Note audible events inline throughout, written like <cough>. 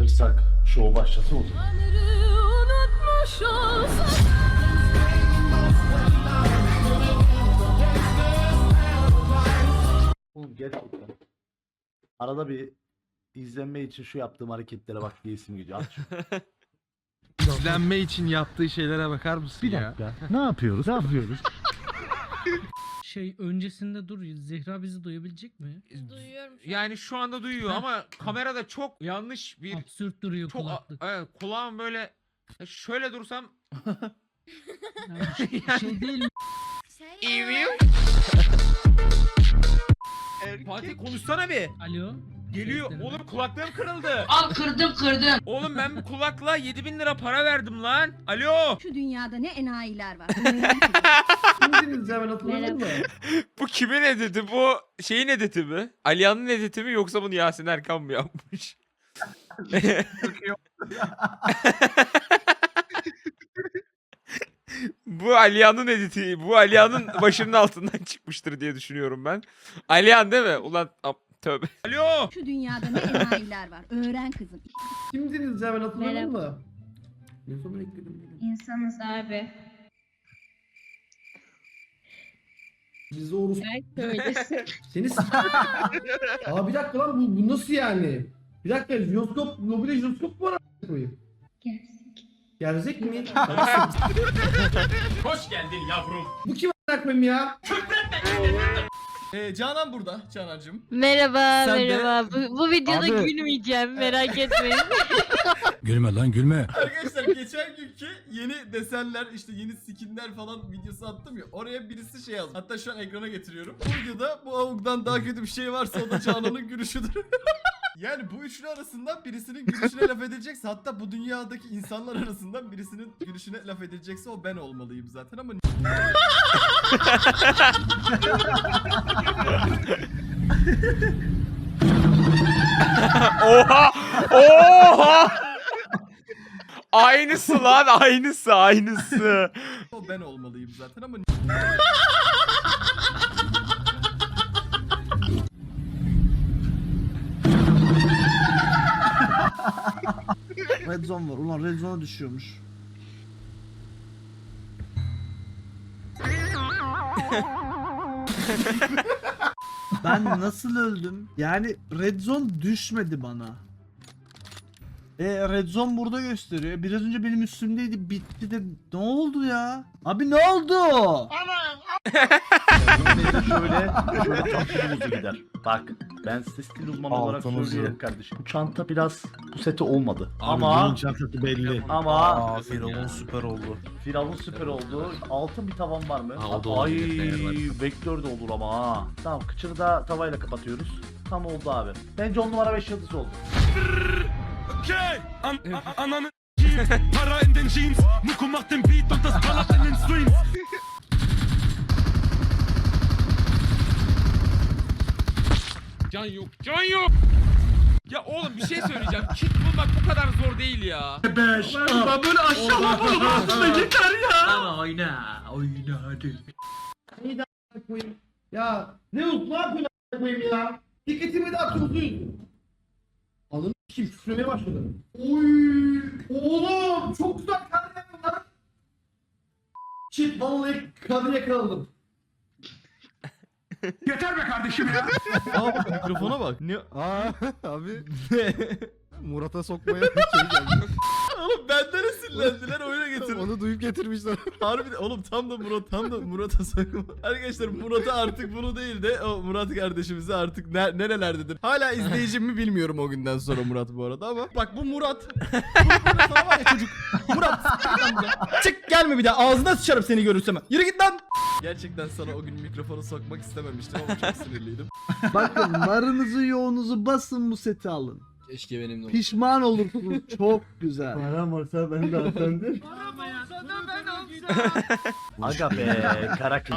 Hazırsak show başlasın o zaman. unutmuş olsa Oğlum gerçekten. Arada bir izlenme için şu yaptığım hareketlere bak diye isim gidiyor. At şunu. <laughs> İzlenme için yaptığı şeylere bakar mısın Bir ya? dakika. Ne yapıyoruz? Ne yapıyoruz? <laughs> Şey öncesinde dur Zehra bizi duyabilecek mi? duyuyorum şu an. Yani şu anda duyuyor ama kamerada çok yanlış bir Absürt duruyor çok kulaklık. evet, kulağım böyle e, şöyle dursam <laughs> Yani şey, şey değil mi? Şey, Evil. <laughs> Fatih konuşsana bir. Alo. Geliyor. Seslenme. Oğlum kulaklığım kırıldı. <laughs> Al kırdım kırdım. Oğlum ben bu kulaklığa 7000 lira para verdim lan. Alo. Şu dünyada ne enayiler var. <laughs> Kimdiniz. Bu kimin editi? Bu şeyin editi mi? Aliyan'ın editi mi yoksa bunu Yasin Erkan mı yapmış? <laughs> bu Aliyan'ın editi. Bu Aliyan'ın başının altından çıkmıştır diye düşünüyorum ben. Aliyan değil mi? Ulan tövbe. Alo. Şu dünyada ne enayiler var. Öğren kızım. Kimdiniz ya ben hatırlamıyorum da. Ne zaman ekledim bunu? İnsanız abi. Biz de orospu. Belki öylesin. <laughs> Seni s- Aa bir dakika lan bu, bu nasıl yani? Bir dakika jiroskop, mobilya jiroskop mu var a**ına koyayım? Gelsin. Gerzek mi? Hoş geldin yavrum. bu kim a**ına koyayım ya? Ee, Canan burada Canancığım. Merhaba Sen de- merhaba. Bu, bu videoda Abi- gülmeyeceğim merak etmeyin. <laughs> Gülme lan gülme. Arkadaşlar geçen günkü yeni desenler işte yeni skinler falan videosu attım ya oraya birisi şey yazdı. Hatta şu an ekrana getiriyorum. Bu videoda bu avuktan daha kötü bir şey varsa o da Canan'ın gülüşüdür. <laughs> yani bu üçlü arasından birisinin gülüşüne laf edilecekse hatta bu dünyadaki insanlar arasından birisinin gülüşüne laf edilecekse o ben olmalıyım zaten ama Oha! Oha! Aynısı lan aynısı aynısı. o ben olmalıyım zaten ama <laughs> Red zone var. Ulan red zone'a düşüyormuş. <laughs> ben nasıl öldüm? Yani red zone düşmedi bana. E red zone burada gösteriyor. Biraz önce benim üstümdeydi bitti de ne oldu ya? Abi ne oldu? şöyle, şöyle gider. Bak ben size stil uzmanı olarak söylüyorum kardeşim. Bu çanta biraz bu sete olmadı. Ama çantası belli. ama Aa Firavun süper oldu. Firavun süper oldu. Altın bir tavan var mı? Ha, o da Ay olabilir, vektör de olur ama ha. Tamam kıçını da tavayla kapatıyoruz. Tam oldu abi. Bence 10 numara 5 yıldız oldu. Ananı <laughs> Para in den Jeans Muko macht den Beat und das ballert in den Streams Can yok, can yok. Ya oğlum bir şey söyleyeceğim. <laughs> Kit bulmak bu kadar zor değil ya. Ben böyle aşağıma vurdum <laughs> aslında yeter ya. oyna oyna hadi. koyayım. Ya ne oldu ne yapıyorsun a**ına koyayım ya? Dikkatimi de atıyorsun. Kim küfürmeye başladı. Oy oğlum çok güzel kadın yakaladım lan. Shit vallahi kadın yakaladım. Yeter be kardeşim ya Aa bak mikrofona bak. Ne? Aa <laughs> abi. Murat'a sokmaya şey geldi. <laughs> Oğlum benden esinlendiler oyuna getirdiler. Onu duyup getirmişler. <laughs> Harbi oğlum tam da Murat tam da Murat'a sokma. Arkadaşlar Murat'a artık bunu değil de o Murat kardeşimize artık ne, nerelerdedir. Hala izleyicim mi bilmiyorum o günden sonra Murat bu arada ama. Bak bu Murat. Bu Murat sana var ya çocuk. Murat çık gelme bir daha ağzına sıçarım seni görürsem. Yürü git lan. Gerçekten sana o gün mikrofonu sokmak istememiştim ama çok sinirliydim. Bakın varınızı yoğunuzu basın bu seti alın. Keşke benimle Pişman olursunuz. <laughs> Çok güzel. Param varsa ben de efendim. <laughs> Aga be Karakin.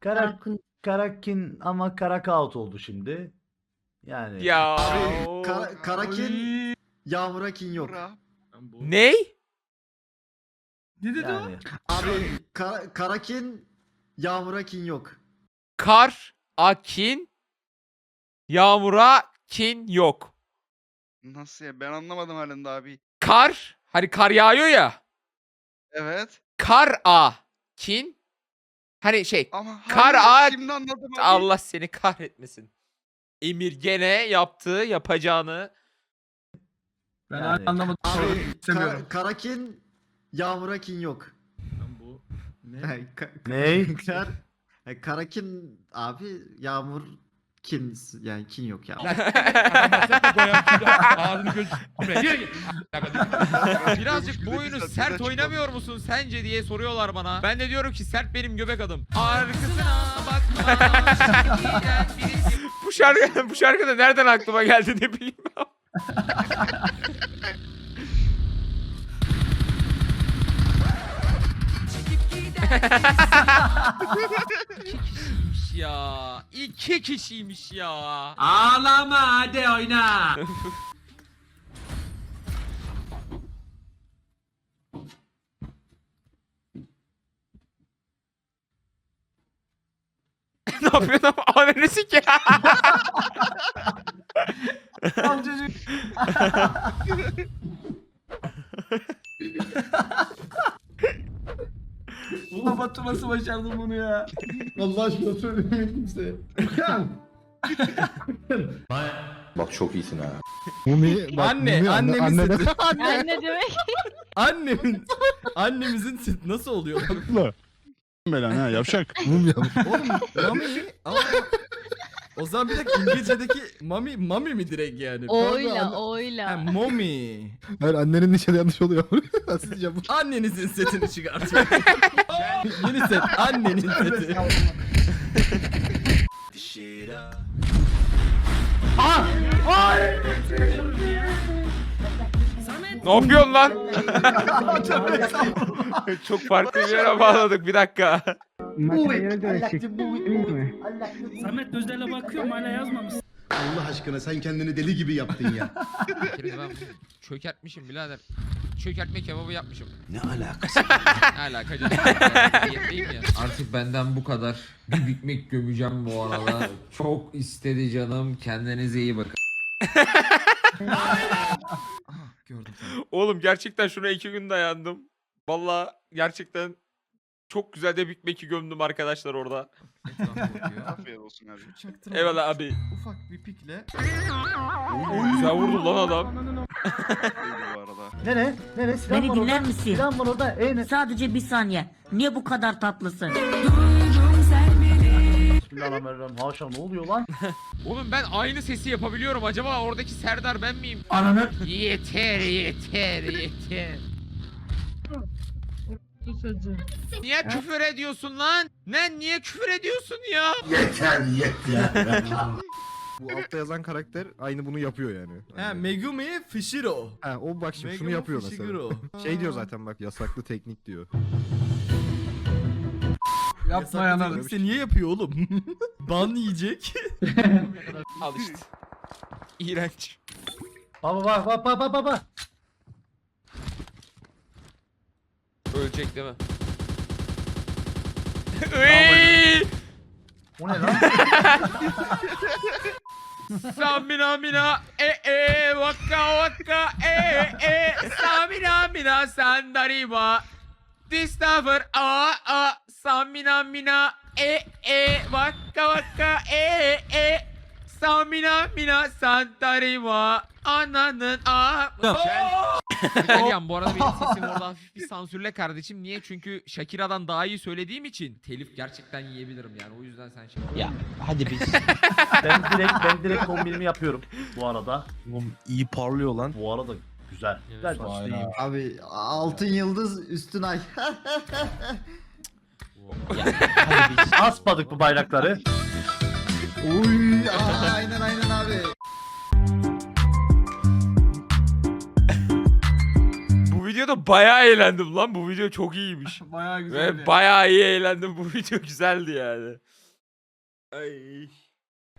Kara, Karakin ama Karakaut oldu şimdi. Yani Ya. Kara- Karakin, Yağmur'a kin yok. Ney? yani. Abi Kara- Karakin, Yağmur'a kin yok. Kar, akin, yağmura, kin yok. Nasıl ya? Ben anlamadım halen daha abi. Kar. Hani kar yağıyor ya. Evet. Kar a. Kin. Hani şey. Ama Kar Şimdi anladım abi. Allah seni kahretmesin. Emir gene yaptığı yapacağını. Ben Yani- anlamadım. Abi Karakin, Yağmur'a kin yok. Bu. Ney? <laughs> <laughs> Kar, Karakin abi Yağmur kin yani kin yok ya. Birazcık bu oyunu sert oynamıyor musun sence diye soruyorlar bana. Ben de diyorum ki sert benim göbek adım. Arkasına bakma. bu şarkı bu şarkı da nereden aklıma geldi ne bileyim <laughs> ya. İki kişiymiş ya. Ağlama hadi oyna. <laughs> ne yapıyorsun? Ananı sik Ulan <laughs> Batu nasıl başardın bunu ya? Allah aşkına söylemeyin kimseye. Bak çok iyisin ha. Anne, annemiz sesi. <laughs> Anne demek. Annemin, annemizin sesi nasıl oluyor? Belan ha yavşak. Oğlum mami ama o zaman bir dakika İngilizce'deki mami mami mi direkt yani? Oyla Ha, oyla. mommy. Hayır annenin nişanı yanlış oluyor. <laughs> Diyeceğim bu? Annenizin setini çıkartıyor. <laughs> Yeni set annenin seti. Ne yapıyorsun lan? <laughs> Çok farklı bir yere bağladık bir dakika. Samet gözlerle bakıyorum hala yazmamışsın. Allah aşkına sen kendini deli gibi yaptın ya. <laughs> Ben çökertmişim birader. Çökertme kebabı yapmışım. ne alakası? <laughs> Ne alaka canım? Yetmeyeyim ya. Artık benden bu kadar. Bir bitmek gömeceğim bu arada. Çok istedi canım. Kendinize iyi bakın. Gördüm seni. Oğlum gerçekten şuna iki gün dayandım. Valla gerçekten çok güzel de Big Mac'i gömdüm arkadaşlar orada. Afiyet olsun abi. Çaktırma. Eyvallah abi. Ufak bir pikle. Güzel vurdu lan adam. Neydi bu arada? Nere? Nere? Silah var orada. misin? Silah var orada. Ne? Sadece bir saniye. Niye bu kadar tatlısın? Bismillahirrahmanirrahim. Haşa ne oluyor lan? <laughs> Oğlum ben aynı sesi yapabiliyorum. Acaba oradaki Serdar ben miyim? Ananı. Yeter yeter yeter. Niye küfür ediyorsun lan? Lan niye küfür ediyorsun ya? Yeter yeter. Bu altta yazan karakter aynı bunu yapıyor yani. Ha Megumi Fishiro. Ha, o bak şimdi şunu Megumi yapıyor mesela. Fishiguro. Şey diyor zaten bak yasaklı teknik diyor. Yapmayanlar. Yasaklı niye yapıyor oğlum? <laughs> Ban yiyecek. Al işte. İğrenç. Baba bak bak bak bak bak bak. Ölecek değil mi? <laughs> O ne lan? <laughs> Samina mina e e waka waka e e. Samina mina sandariba. Discover a a. Samina mina e e. Waka waka e e Samina mina sandariba Ananın a Aliyan bu arada benim sesim orada hafif bir sansürle kardeşim. Niye? Çünkü Shakira'dan daha iyi söylediğim için telif gerçekten yiyebilirim yani. O yüzden sen şey Ya hadi biz. <laughs> ben direkt ben direkt kombinimi yapıyorum bu arada. Oğlum iyi parlıyor lan. Bu arada güzel. Güzel başlayayım. Abi altın yıldız üstün ay. Asmadık bu bayrakları. <laughs> Uy, aa, aynen aynen abi. <laughs> Bu videoda bayağı eğlendim lan. Bu video çok iyiymiş. <laughs> Bayağı güzel. Ve bayağı iyi eğlendim. <laughs> Bu video güzeldi yani. Ay.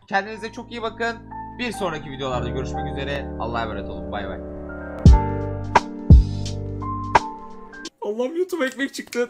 Kendinize çok iyi bakın. Bir sonraki videolarda görüşmek üzere. Allah'a emanet olun. Bay bay. Allah'ım YouTube ekmek çıktı.